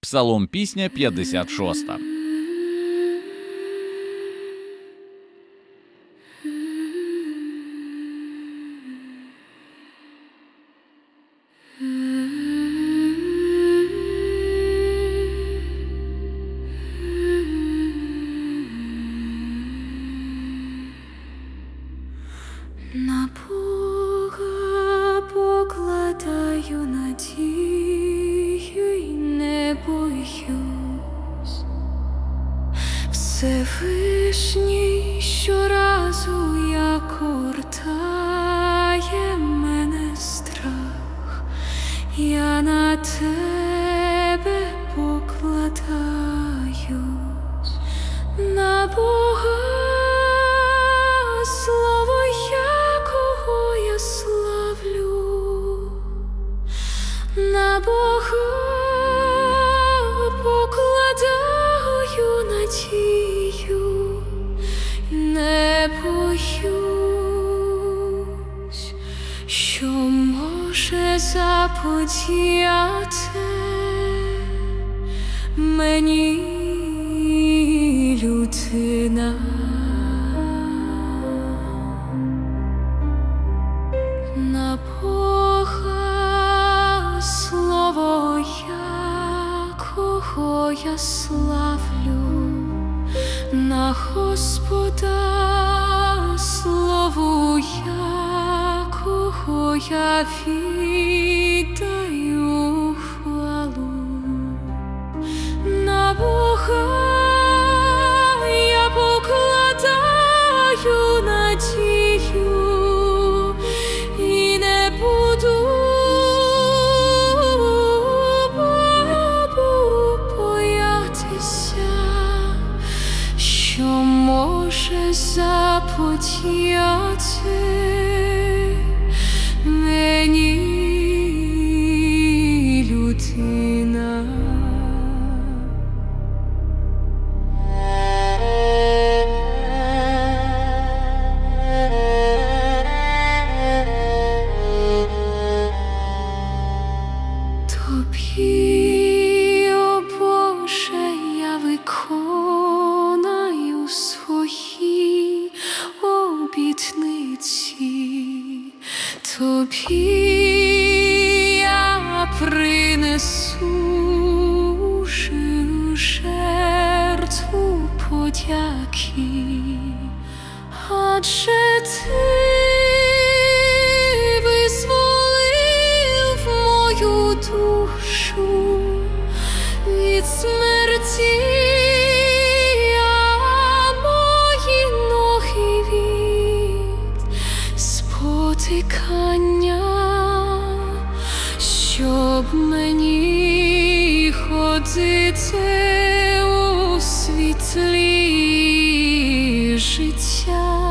Псалом пісня 56. На Бога Всевишній щоразу як огортає мене страх, я на тебе заподіяти мені людина. На Бога якого я славлю, на Господа слову якого я віддаю хвалу. На Бога я покладаю надію і не буду Богу боятися, що може заподіяти Тобі, о Боже, я виконаю свої обітниці, тобі я принесу жертву подяки, адже ти дотикання, щоб мені ходити у світлі життя.